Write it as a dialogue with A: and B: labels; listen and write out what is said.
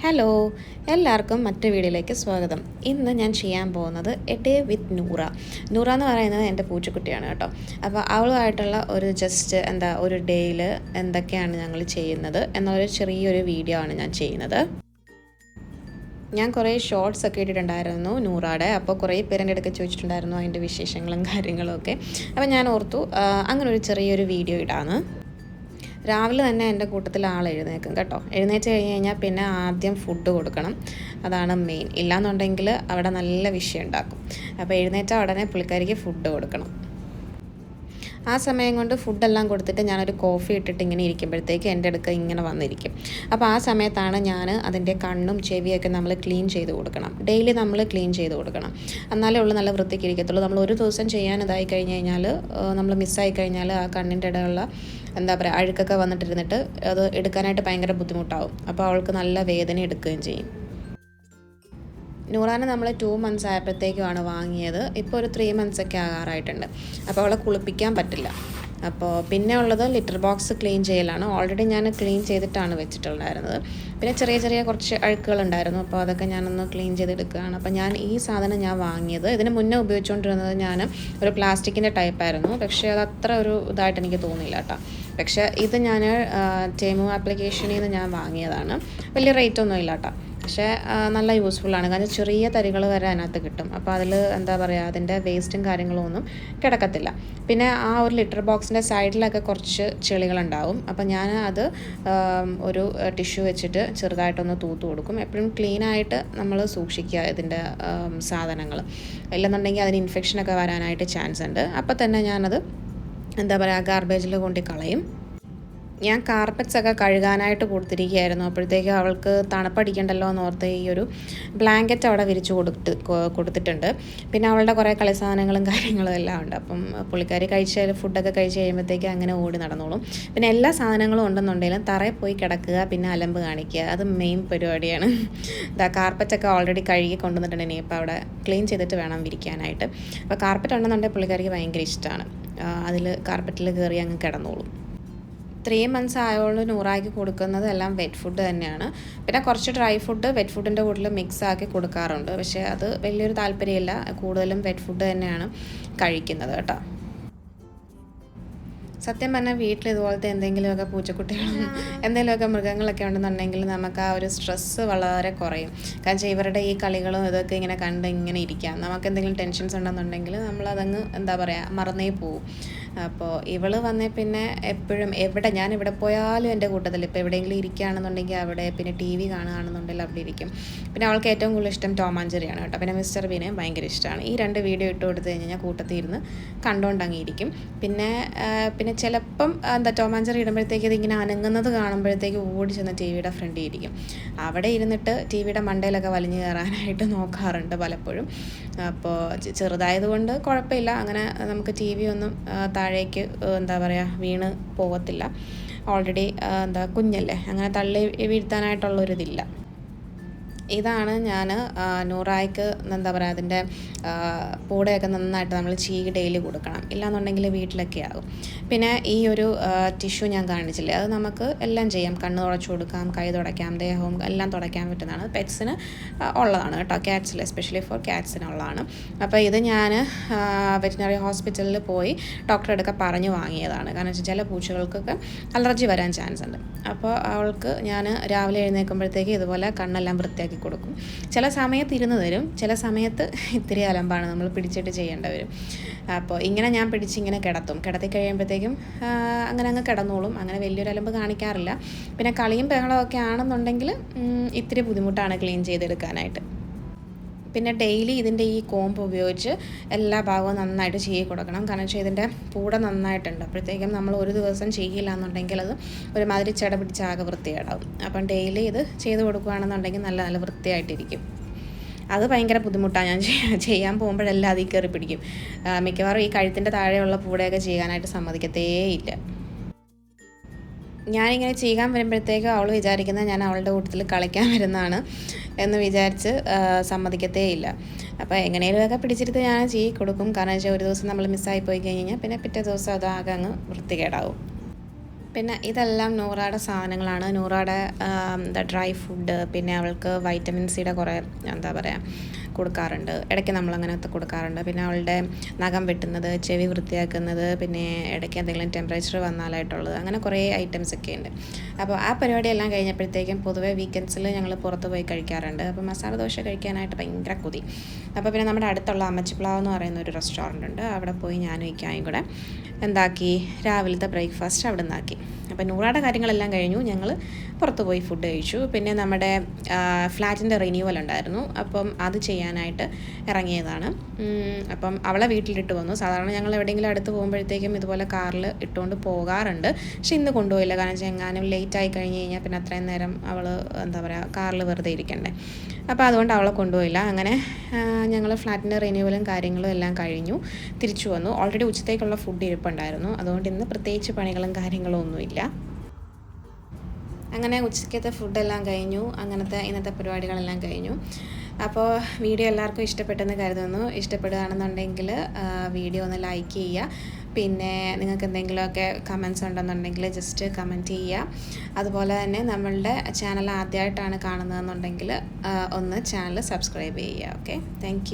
A: Hello എല്ലാവർക്കും മറ്റു വീഡിയോയിലേക്ക് സ്വാഗതം. ഇന്ന് ഞാൻ ചെയ്യാൻ പോകുന്നത് a day with Noora. Noora എന്ന് പറയുന്നത് എന്റെ പൂച്ചക്കുട്ടിയാണ് കേട്ടോ. അപ്പോൾ അവളുമായിട്ടുള്ള ഒരു ജസ്റ്റ് എന്താ ഒരു ഡേയിൽ എന്തൊക്കെയാണ് ഞങ്ങൾ ചെയ്യുന്നത് എന്നൊരു ചെറിയൊരു വീഡിയോ ആണ് ഞാൻ ചെയ്യുന്നത്. ഞാൻ കുറേ ഷോർട്സ് ഒക്കെ ഇട്ടിട്ടുണ്ടായിരുന്നു നൂറാടെ അപ്പോൾ കുറേ പേര് എന്റെ അടുത്ത് ചോദിച്ചിട്ടുണ്ടായിരുന്നു അതിന്റെ വിശേഷങ്ങളും കാര്യങ്ങളും ഒക്കെ. അപ്പോൾ ഞാൻ ഓർത്തു അങ്ങനെ ഒരു ചെറിയൊരു വീഡിയോ ഇടാന്ന്. രാവിലെ തന്നെ എന്റെ കൂട്ടത്തിൽ ആൾ എഴുന്നേക്കും കേട്ടോ. എഴുന്നേറ്റ് കഴിഞ്ഞ് കഴിഞ്ഞാൽ പിന്നെ ആദ്യം ഫുഡ് കൊടുക്കണം. അതാണ് മെയിൻ ഇല്ലാന്നുണ്ടെങ്കിൽ അവിടെ നല്ല വിഷയം ഉണ്ടാക്കും. അപ്പോൾ എഴുന്നേറ്റാൽ ഉടനെ പുള്ളിക്കാരിക്ക് ഫുഡ് കൊടുക്കണം. ആ സമയം കൊണ്ട് ഫുഡെല്ലാം കൊടുത്തിട്ട് ഞാനൊരു കോഫി ഇട്ടിട്ട് ഇങ്ങനെ ഇരിക്കുമ്പോഴത്തേക്ക് എന്റെ അടുക്ക ഇങ്ങനെ വന്നിരിക്കും. അപ്പോൾ ആ സമയത്താണ് ഞാൻ അതിന്റെ കണ്ണും ചെവിയൊക്കെ നമ്മൾ ക്ലീൻ ചെയ്ത് കൊടുക്കണം. ഡെയിലി നമ്മൾ ക്ലീൻ ചെയ്ത് കൊടുക്കണം. എന്നാലേ ഉള്ളൂ നല്ല വൃത്തിക്ക് ഇരിക്കത്തുള്ളൂ. നമ്മൾ ഒരു ദിവസം ചെയ്യാൻ ഇതായി കഴിഞ്ഞ് കഴിഞ്ഞാൽ നമ്മൾ മിസ്സായി കഴിഞ്ഞാൽ ആ കണ്ണിന്റെ ഇടയുള്ള എന്താ പറയുക അഴുക്കൊക്കെ വന്നിട്ടിരുന്നിട്ട് അത് എടുക്കാനായിട്ട് ഭയങ്കര ബുദ്ധിമുട്ടാവും. അപ്പോൾ അവൾക്ക് നല്ല വേദന എടുക്കുകയും ചെയ്യും. നൂറാനെ നമ്മൾ ടു മന്ത്സ് ആയപ്പോഴത്തേക്കുമാണ് വാങ്ങിയത്. ഇപ്പോൾ ഒരു ത്രീ മന്ത്സ് ഒക്കെ ആകാറായിട്ടുണ്ട്. അപ്പോൾ അവളെ കുളിപ്പിക്കാൻ പറ്റില്ല. അപ്പോൾ പിന്നെ ഉള്ളത് ലിറ്റർ ബോക്സ് ക്ലീൻ ചെയ്യലാണ്. ഓൾറെഡി ഞാൻ ക്ലീൻ ചെയ്തിട്ടാണ് വെച്ചിട്ടുണ്ടായിരുന്നത്. പിന്നെ ചെറിയ ചെറിയ കുറച്ച് അഴുക്കുകൾ ഉണ്ടായിരുന്നു. അപ്പോൾ അതൊക്കെ ഞാനൊന്ന് ക്ലീൻ ചെയ്തെടുക്കുകയാണ്. അപ്പോൾ ഞാൻ ഈ സാധനം ഞാൻ വാങ്ങിയത്. ഇതിന് മുന്നേ ഉപയോഗിച്ചുകൊണ്ടിരുന്നത് ഞാൻ ഒരു പ്ലാസ്റ്റിക്കിന്റെ ടൈപ്പായിരുന്നു പക്ഷേ അത് അത്ര ഒരു ഇതായിട്ട് എനിക്ക് തോന്നിയില്ല കേട്ടോ പക്ഷേ ഇത് ഞാൻ ടേമു ആപ്ലിക്കേഷനിൽ നിന്ന് ഞാൻ വാങ്ങിയതാണ്. വലിയ റേറ്റ് ഒന്നും ഇല്ല കേട്ടോ പക്ഷേ നല്ല യൂസ്ഫുള്ളാണ് കാരണം ചെറിയ തരികൾ വരെ അതിനകത്ത് കിട്ടും. അപ്പോൾ അതിൽ എന്താ പറയുക അതിന്റെ വേസ്റ്റും കാര്യങ്ങളും ഒന്നും കിടക്കത്തില്ല. പിന്നെ ആ ഒരു ലിറ്റർ ബോക്സിന്റെ സൈഡിലൊക്കെ കുറച്ച് ചെളികളുണ്ടാവും. അപ്പോൾ ഞാൻ അത് ഒരു ടിഷ്യൂ വെച്ചിട്ട് ചെറുതായിട്ടൊന്ന് തൂത്ത് കൊടുക്കും. എപ്പോഴും ക്ലീനായിട്ട് നമ്മൾ സൂക്ഷിക്കുക ഇതിന്റെ സാധനങ്ങൾ ഇല്ലെന്നുണ്ടെങ്കിൽ അതിന് ഇൻഫെക്ഷനൊക്കെ വരാനായിട്ട് ചാൻസ് ഉണ്ട്. അപ്പോൾ തന്നെ ഞാനത് എന്താ പറയുക ഗാർബേജിൽ കൊണ്ടി കളയും. ഞാൻ കാർപ്പറ്റ്സ് ഒക്കെ കഴുകാനായിട്ട് കൊടുത്തിരിക്കുകയായിരുന്നു. അപ്പോഴത്തേക്ക് അവൾക്ക് തണുപ്പടിക്കണ്ടല്ലോ എന്ന് ഓർത്ത് ഈ ഒരു ബ്ലാങ്കറ്റ് അവിടെ വിരിച്ചു കൊടുത്ത് കൊടുത്തിട്ടുണ്ട്. പിന്നെ അവളുടെ കുറേ കളി സാധനങ്ങളും കാര്യങ്ങളും എല്ലാം ഉണ്ട്. അപ്പം പുള്ളിക്കാരി കഴിച്ച ഫുഡൊക്കെ കഴിച്ച് കഴിയുമ്പോഴത്തേക്ക് അങ്ങനെ ഓടി നടന്നോളും. പിന്നെ എല്ലാ സാധനങ്ങളും ഉണ്ടെന്നുണ്ടെങ്കിലും തറയിൽ പോയി കിടക്കുക പിന്നെ അലമ്പ് കാണിക്കുക അത് മെയിൻ പരിപാടിയാണ്. ഇതാ കാർപ്പറ്റൊക്കെ ഓൾറെഡി കഴുകി കൊണ്ടുവന്നിട്ടുണ്ട്. ഇനി ഇപ്പോൾ അവിടെ ക്ലീൻ ചെയ്തിട്ട് വേണം വിരിക്കാനായിട്ട്. അപ്പോൾ കാർപ്പറ്റ് ഉണ്ടെന്നുണ്ടെങ്കിൽ പുള്ളിക്കാരിക്ക് ഭയങ്കര ഇഷ്ടമാണ് അതിൽ കാർപ്പറ്റിൽ കയറി അങ്ങ് കിടന്നോളും. ത്രീ മന്ത്സ് ആയതുകൊണ്ട് നൂറാക്കി കൊടുക്കുന്നത് എല്ലാം വെറ്റ് ഫുഡ് തന്നെയാണ്. പിന്നെ കുറച്ച് ഡ്രൈ ഫുഡ് വെറ്റ് ഫുഡിന്റെ കൂട്ടിൽ മിക്സ് ആക്കി കൊടുക്കാറുണ്ട്. പക്ഷേ അത് വലിയൊരു താല്പര്യമില്ല. കൂടുതലും വെറ്റ് ഫുഡ് തന്നെയാണ് കഴിക്കുന്നത് കേട്ടോ. സത്യം പറഞ്ഞാൽ വീട്ടിൽ ഇതുപോലത്തെ എന്തെങ്കിലുമൊക്കെ പൂച്ചക്കുട്ടികളും എന്തെങ്കിലുമൊക്കെ മൃഗങ്ങളൊക്കെ ഉണ്ടെന്നുണ്ടെങ്കിൽ നമുക്ക് ആ ഒരു സ്ട്രെസ്സ് വളരെ കുറയും. കാരണം വെച്ചാൽ ഇവരുടെ ഈ കളികളും ഇതൊക്കെ ഇങ്ങനെ കണ്ട് ഇങ്ങനെ ഇരിക്കാം. നമുക്ക് എന്തെങ്കിലും ടെൻഷൻസ് ഉണ്ടെന്നുണ്ടെങ്കിൽ നമ്മളതങ്ങ് എന്താ പറയുക മറന്നേ പോവും. അപ്പോൾ ഇവൾ വന്നേ പിന്നെ എപ്പോഴും എവിടെ ഞാൻ എവിടെ പോയാലും എന്റെ കൂട്ടത്തിൽ ഇപ്പോൾ എവിടെയെങ്കിലും ഇരിക്കുകയാണെന്നുണ്ടെങ്കിൽ അവിടെ പിന്നെ ടി വി കാണുകയാണെന്നുണ്ടെങ്കിൽ അവിടെ ഇരിക്കും. പിന്നെ അവൾക്ക് ഏറ്റവും കൂടുതൽ ഇഷ്ടം ടോമാഞ്ചെറിയാണ് കേട്ടോ. പിന്നെ മിസ്റ്റർ ബീനെ ഭയങ്കര ഇഷ്ടമാണ്. ഈ രണ്ട് വീഡിയോ ഇട്ട് കൊടുത്തു കഴിഞ്ഞാൽ കൂട്ടത്തിൽ ഇരുന്ന് കണ്ടോണ്ടങ്ങിയിരിക്കും പിന്നെ പിന്നെ ചിലപ്പം എന്താ ടോമാഞ്ചെറി ഇടുമ്പോഴത്തേക്ക് ഇതിങ്ങനെ അനങ്ങുന്നത് കാണുമ്പോഴത്തേക്ക് ഓടി ചെന്ന് ടി വിയുടെ ഫ്രണ്ടിൽ ഇരിക്കും. അവിടെ ഇരുന്നിട്ട് ടി വിയുടെ മണ്ടയിലൊക്കെ വലിഞ്ഞു കയറാനായിട്ട് നോക്കാറുണ്ട് പലപ്പോഴും. അപ്പോൾ ചെറുതായതുകൊണ്ട് കുഴപ്പമില്ല അങ്ങനെ നമുക്ക് ടി വി ഒന്നും താഴേക്ക് എന്താ പറയുക വീണ് പോകത്തില്ല ഓൾറെഡി എന്താ കുഞ്ഞല്ലേ? അങ്ങനെ തള്ളി വീഴ്ത്താനായിട്ടുള്ളൊരിതില്ല. ഇതാണ് ഞാൻ നൂറായിക്ക് എന്താ പറയുക അതിന്റെ പൂടയൊക്കെ നന്നായിട്ട് നമ്മൾ ചീകി ഡെയിലി കൊടുക്കണം. ഇല്ലാന്നുണ്ടെങ്കിൽ വീട്ടിലൊക്കെ ആകും. പിന്നെ ഈ ഒരു ടിഷ്യൂ ഞാൻ കാണിച്ചില്ലേ അത് നമുക്ക് എല്ലാം ചെയ്യാം. കണ്ണ് തുടച്ചു കൊടുക്കാം കൈ തുടയ്ക്കാം ദേഹവും എല്ലാം തുടയ്ക്കാൻ പറ്റുന്നതാണ്. പെറ്റ്സിന് ഉള്ളതാണ് കേട്ടോ ക്യാറ്റ്സിൽ എസ്പെഷ്യലി ഫോർ ക്യാറ്റ്സിനുള്ളതാണ് അപ്പോൾ ഇത് ഞാൻ വെറ്റിനറി ഹോസ്പിറ്റലിൽ പോയി ഡോക്ടറെ അടുക്ക പറഞ്ഞു വാങ്ങിയതാണ്. കാരണം വെച്ചാൽ ചില പൂച്ചകൾക്കൊക്കെ അലർജി വരാൻ ചാൻസ് ഉണ്ട്. അപ്പോൾ അവൾക്ക് ഞാൻ രാവിലെ എഴുന്നേൽക്കുമ്പോഴത്തേക്ക് ഇതുപോലെ കണ്ണെല്ലാം വൃത്തിയാക്കി കൊടുക്കും. ചില സമയത്ത് ഇരുന്ന് തരും ചില സമയത്ത് ഇത്തിരി അലമ്പാണ് നമ്മൾ പിടിച്ചിട്ട് ചെയ്യേണ്ടി വരും. അപ്പോൾ ഇങ്ങനെ ഞാൻ പിടിച്ച് ഇങ്ങനെ കിടത്തും. കിടത്തി കഴിയുമ്പോഴത്തേക്കും അങ്ങനെ അങ്ങ് കിടന്നോളും. അങ്ങനെ വലിയൊരു അലമ്പ് കാണിക്കാറില്ല. പിന്നെ കളിയും ബഹളമൊക്കെ ആണെന്നുണ്ടെങ്കിൽ ഇത്തിരി ബുദ്ധിമുട്ടാണ് ക്ലീൻ ചെയ്തെടുക്കാനായിട്ട്. പിന്നെ ഡെയിലി ഇതിന്റെ ഈ കോമ്പ് ഉപയോഗിച്ച് എല്ലാ ഭാഗവും നന്നായിട്ട് ചെയ്യി കൊടുക്കണം. കാരണം വെച്ചാൽ ഇതിന്റെ പൂട നന്നായിട്ടുണ്ട്. അപ്പോഴത്തേക്കും നമ്മൾ ഒരു ദിവസം ചെയ്യില്ല എന്നുണ്ടെങ്കിൽ അത് ഒരുമാതിരി ചെട പിടിച്ച ആകെ വൃത്തികേടാവും. അപ്പം ഡെയിലി ഇത് ചെയ്ത് കൊടുക്കുകയാണെന്നുണ്ടെങ്കിൽ നല്ല നല്ല വൃത്തിയായിട്ടിരിക്കും. അത് ഭയങ്കര ബുദ്ധിമുട്ടാണ് ഞാൻ ചെയ്യാൻ പോകുമ്പോഴെല്ലാം അതിൽ കയറി പിടിക്കും. മിക്കവാറും ഈ കഴുത്തിന്റെ താഴെയുള്ള പൂടയൊക്കെ ചെയ്യാനായിട്ട് സമ്മതിക്കത്തേയില്ല. ഞാനിങ്ങനെ ചെയ്യാൻ വരുമ്പോഴത്തേക്കും അവൾ വിചാരിക്കുന്നത് ഞാൻ അവളുടെ കൂട്ടത്തിൽ കളിക്കാൻ വരുന്നതാണ് എന്ന് വിചാരിച്ച് സമ്മതിക്കത്തേ ഇല്ല അപ്പോൾ എങ്ങനെയെങ്കിലുമൊക്കെ പിടിച്ചിരുത്ത് ഞാൻ ചെയ്യി കൊടുക്കും. കാരണം വെച്ചാൽ ഒരു ദിവസം നമ്മൾ മിസ്സായി പോയി കഴിഞ്ഞ് കഴിഞ്ഞാൽ പിന്നെ പിറ്റേ ദിവസം അതാകെ അങ്ങ് വൃത്തികേടാവും. പിന്നെ ഇതെല്ലാം നൂറാടെ സാധനങ്ങളാണ്. നൂറാടെ എന്താ ഡ്രൈ ഫുഡ് പിന്നെ അവൾക്ക് വൈറ്റമിൻ സിയുടെ കുറേ എന്താ പറയുക കൊടുക്കാറുണ്ട്. ഇടയ്ക്ക് നമ്മൾ നമ്മളങ്ങനത്തെ കൊടുക്കാറുണ്ട്. പിന്നെ അവളുടെ നഖം വെട്ടുന്നത് ചെവി വൃത്തിയാക്കുന്നത് പിന്നെ ഇടയ്ക്ക് എന്തെങ്കിലും ടെമ്പറേച്ചർ വന്നാലായിട്ടുള്ളത് അങ്ങനെ കുറേ ഐറ്റംസ് ഒക്കെ ഉണ്ട്. അപ്പോൾ ആ പരിപാടിയെല്ലാം കഴിഞ്ഞപ്പോഴത്തേക്കും പൊതുവേ വീക്കെൻഡ്സിൽ ഞങ്ങൾ പുറത്ത് പോയി കഴിക്കാറുണ്ട്. അപ്പോൾ മസാല ദോശ കഴിക്കാനായിട്ട് ഭയങ്കര കൊതി. അപ്പോൾ പിന്നെ നമ്മുടെ അടുത്തുള്ള അമ്മച്ചിപ്ലാവ് എന്ന് പറയുന്ന ഒരു റെസ്റ്റോറന്റ് ഉണ്ട്. അവിടെ പോയി ഞാനും ഇക്കായും കൂടെ എന്താക്കി രാവിലത്തെ ബ്രേക്ക്ഫാസ്റ്റ് അവിടെ നിന്നാക്കി അപ്പോൾ നൂറാടെ കാര്യങ്ങളെല്ലാം കഴിഞ്ഞു. ഞങ്ങൾ പുറത്ത് പോയി ഫുഡ് കഴിച്ചു. പിന്നെ നമ്മുടെ ഫ്ലാറ്റിന്റെ റിന്യൂവൽ ഉണ്ടായിരുന്നു. അപ്പം അത് ചെയ്യാനായിട്ട് ഇറങ്ങിയതാണ്. അപ്പം അവളെ വീട്ടിലിട്ട് വന്നു. സാധാരണ ഞങ്ങൾ എവിടെയെങ്കിലും അടുത്ത് പോകുമ്പോഴത്തേക്കും ഇതുപോലെ കാറിൽ ഇട്ടുകൊണ്ട് പോകാറുണ്ട്. പക്ഷെ ഇന്ന് കൊണ്ടുപോയില്ല. കാരണം വെച്ചാൽ എങ്ങാനും ലേറ്റ് ആയി കഴിഞ്ഞ് കഴിഞ്ഞാൽ പിന്നെ അത്രയും നേരം അവൾ എന്താ പറയുക കാറിൽ വെറുതെ ഇരിക്കണ്ടേ. അപ്പോൾ അതുകൊണ്ട് അവളെ കൊണ്ടുപോയില്ല. അങ്ങനെ ഞങ്ങൾ ഫ്ലാറ്റിന്റെ റിന്യൂവലും കാര്യങ്ങളും എല്ലാം കഴിഞ്ഞു. തിരിച്ചു വന്നു. ഓൾറെഡി ഉച്ചത്തേക്കുള്ള ഫുഡ് ഇരിപ്പുണ്ടായിരുന്നു. അതുകൊണ്ട് ഇന്ന് പ്രത്യേകിച്ച് പണികളും കാര്യങ്ങളും ഒന്നുമില്ല. അങ്ങനെ ഉച്ചക്കത്തെ ഫുഡെല്ലാം കഴിഞ്ഞു. അങ്ങനത്തെ ഇന്നത്തെ പരിപാടികളെല്ലാം കഴിഞ്ഞു. അപ്പോൾ വീഡിയോ എല്ലാവർക്കും ഇഷ്ടപ്പെട്ടെന്ന് കരുതുന്നു. ഇഷ്ടപ്പെടുകയാണെന്നുണ്ടെങ്കിൽ വീഡിയോ ഒന്ന് ലൈക്ക് ചെയ്യുക. പിന്നെ നിങ്ങൾക്ക് എന്തെങ്കിലുമൊക്കെ കമൻസ് ഉണ്ടെന്നുണ്ടെങ്കിൽ ജസ്റ്റ് കമന്റ് ചെയ്യുക. അതുപോലെ തന്നെ നമ്മളുടെ ചാനൽ ആദ്യമായിട്ടാണ് കാണുന്നതെന്നുണ്ടെങ്കിൽ ഒന്ന് ചാനൽ സബ്സ്ക്രൈബ് ചെയ്യുക. Okay thank